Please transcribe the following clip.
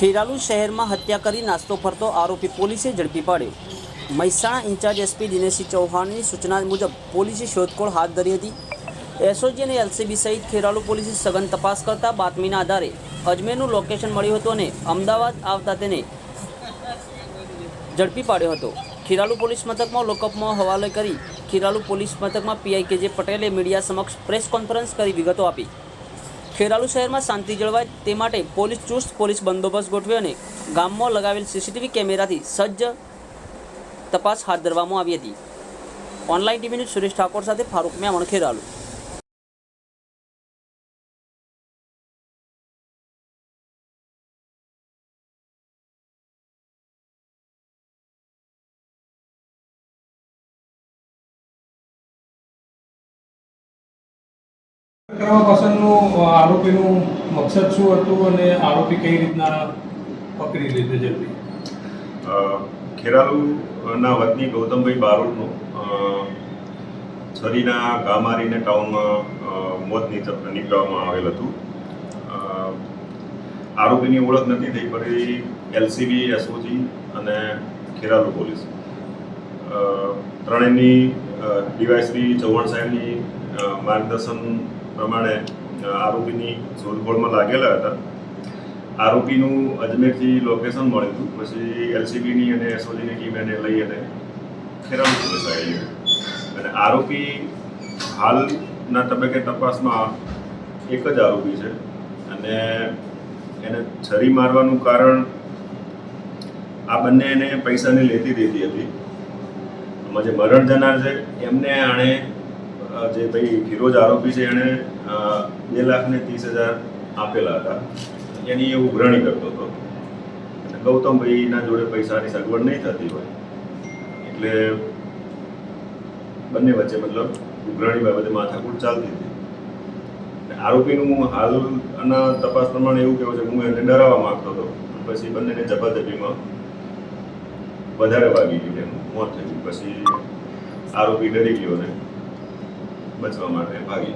ખેરાલુ શહેરમાં હત્યા કરી નાસ્તો ફરતો આરોપી પોલીસે ઝડપી પાડ્યો. મહેસાણા ઇન્ચાર્જ એસપી દિનેશસિંહ ચૌહાણની સૂચના મુજબ પોલીસે શોધખોળ હાથ ધરી હતી. એસઓજી અને એલસીબી સહિત ખેરાલુ પોલીસે સઘન તપાસ કરતા બાતમીના આધારે અજમેરનું લોકેશન મળ્યું હતું અને અમદાવાદ આવતા તેને ઝડપી પાડ્યો હતો. ખેરાલુ પોલીસ મથકમાં લોકઅપમાં હવાલે કરી ખેરાલુ પોલીસ મથકમાં પીઆઈ કે જે પટેલે મીડિયા સમક્ષ પ્રેસ કોન્ફરન્સ કરી વિગતો આપી. ખેરાલુ શહેરમાં શાંતિ જળવાય તે માટે પોલીસ ચુસ્ત પોલીસ બંદોબસ્ત ગોઠવ્યો અને ગામમાં લગાવેલ સીસીટીવી કેમેરાથી સજ્જ તપાસ હાથ ધરવામાં આવી હતી. ઓનલાઈન ટીવી સુરેશ ઠાકોર સાથે ફારૂક મેમણ, ખેરાલુ. પાછળનું આરોપીનું મકસદ શું હતું અને આરોપી કઈ રીતના પકડી લીધો જલ્દી ખેરાલુના વતની ગૌતમભાઈ બારોટનું છરીના ઘા મારીને ટાઉનમાં મોત નીકળવામાં આવેલ હતું. આરોપીની ઓળખ નથી થઈ પડી એલસીબી, એસઓજી અને ખેરાલુ પોલીસ. ત્રણેયની ડીવાયસપી ચૌહાણ સાહેબની માર્ગદર્શન પ્રમાણે આરોપીની શોધખોળમાં લાગેલા હતા. આરોપીનું અજમેરથી લોકેશન મળ્યું હતું. પછી એલસીબીની અને એસઓજીની ટીમ એને લઈ અને ખેરાલુ પોલીસ અને આરોપી હાલના તબક્કે તપાસમાં એક જ આરોપી છે. અને એને છરી મારવાનું કારણ આ બંને એને પૈસાની લેતી દેતી હતી. એમાં જે મરણ જનાર છે, એમને આણે જે ભાઈ ફિરોજ આરોપી છે, એણે બે લાખ ને ત્રીસ હજાર આપેલા હતા. એની એ ઉઘરાણી કરતો હતો. અને ગૌતમભાઈના જોડે પૈસાની સગવડ નહીં થતી હોય, એટલે બંને વચ્ચે મતલબ ઉઘરાણી બાબતે માથાકૂટ ચાલતી હતી. આરોપીનું હાલ આના તપાસ પ્રમાણે એવું કહેવું છે કે હું એને ડરાવવા માંગતો હતો, પછી બંનેને ઝપાઝપીમાં વધારે વાગી ગયું એનું મોત થઈ ગયું પછી આરોપી ડરી ગયો ને. બચવા માટે ભાગી.